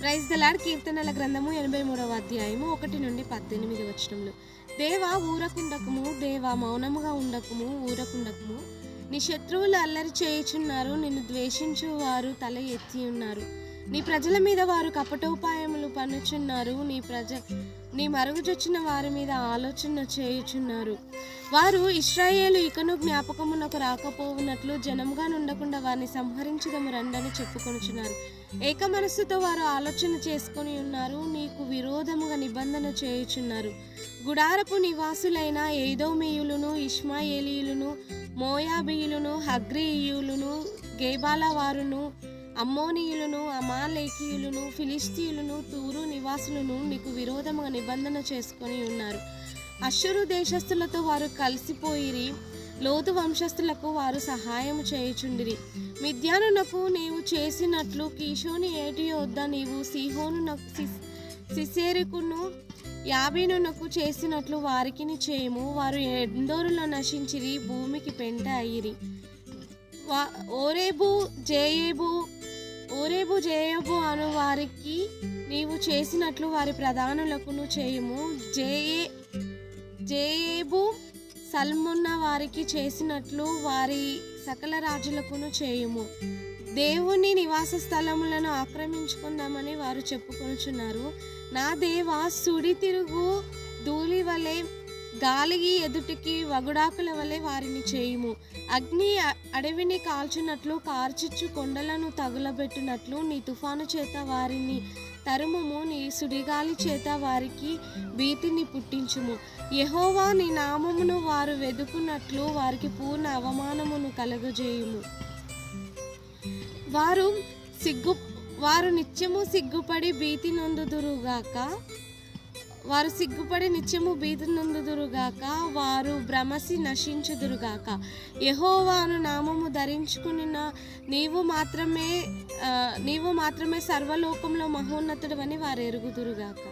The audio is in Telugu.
ప్రైజ్ దలాడ్ కీర్తనల గ్రంథము ఎనభై మూడవ అధ్యాయము ఒకటి నుండి పద్దెనిమిది వచనములు. దేవా ఊరకుండకము దేవా మౌనముగా ఉండకము ఊరకుండకము. నీ శత్రువులు అల్లరి చేయుచున్నారు నిన్ను ద్వేషించు వారు తల ఎత్తి ఉన్నారు. నీ ప్రజల మీద వారు కపటోపాయములు పన్నుచున్నారు నీ ప్రజ నీ మరుగుజొచ్చిన వారి మీద ఆలోచన చేయుచున్నారు. వారు ఇస్రాయేలు ఇకను జ్ఞాపకమునకు రాకపోవునట్లు జనంగా నుండకుండా వారిని సంహరించదము రండని చెప్పుకొనుచున్నారు. ఏక మనస్సుతో వారు ఆలోచన చేసుకొని ఉన్నారు నీకు విరోధముగా నిబంధన చేయుచున్నారు. గుడారపు నివాసులైన ఏదోమేయులను ఇష్మాయేలీయులను మోయాబీయులను హగ్రీయులను గేబాల వారును అమ్మోనీయులను అమాలేకీయులను ఫిలిస్తీయులను తూరు నివాసులను నీకు విరోధముగా నిబంధన చేసుకొని ఉన్నారు. అశ్వరు దేశస్థులతో వారు కలిసిపోయిరి. లోతు వంశస్థులకు వారు సహాయం చేయుచుండిరి. మిద్యానునకు నీవు చేసినట్లు కీషోని ఏటి వద్ద నీవు సిహోను సిసేరుకును యాబీనునకు చేసినట్లు వారికిని చేయము. వారు ఎందోరులో నశించిరి భూమికి పెంట అయ్యిరి వా ఓరేబు జేయేబు ఓరేబు జేయబు అను వారికి నీవు చేసినట్లు వారి ప్రధానులకును చేయము. జేయే జేయేబు సల్మున్న వారికి చేసినట్లు వారి సకల రాజులకును చేయుము. దేవుని నివాస స్థలములను ఆక్రమించుకుందామని వారు చెప్పుకొనుచున్నారు. నా దేవ సుడి తిరుగు ధూళి వలె గాలికి ఎదుటికి వగుడాకుల వలె వారిని చేయుము. అగ్ని అడవిని కాల్చినట్లు కార్చిచ్చు కొండలను తగులబెట్టినట్లు నీ తుఫాను చేత వారిని తరుముము. నీ సుడిగాలి చేత వారికి భీతిని పుట్టించుము. యహోవా నీ నామమును వారు వెదుకున్నట్లు వారికి పూర్ణ అవమానమును కలుగజేయుము. వారు సిగ్గు వారు నిత్యము సిగ్గుపడి భీతి నొందుదురుగాక వారు సిగ్గుపడి నిత్యము భీతి వారు భ్రమసి నశించుదురుగాక. యెహోవాను నామము ధరించుకున్న నీవు మాత్రమే నీవు మాత్రమే సర్వలోకంలో మహోన్నతుడు అని వారు ఎరుగుదురుగాక.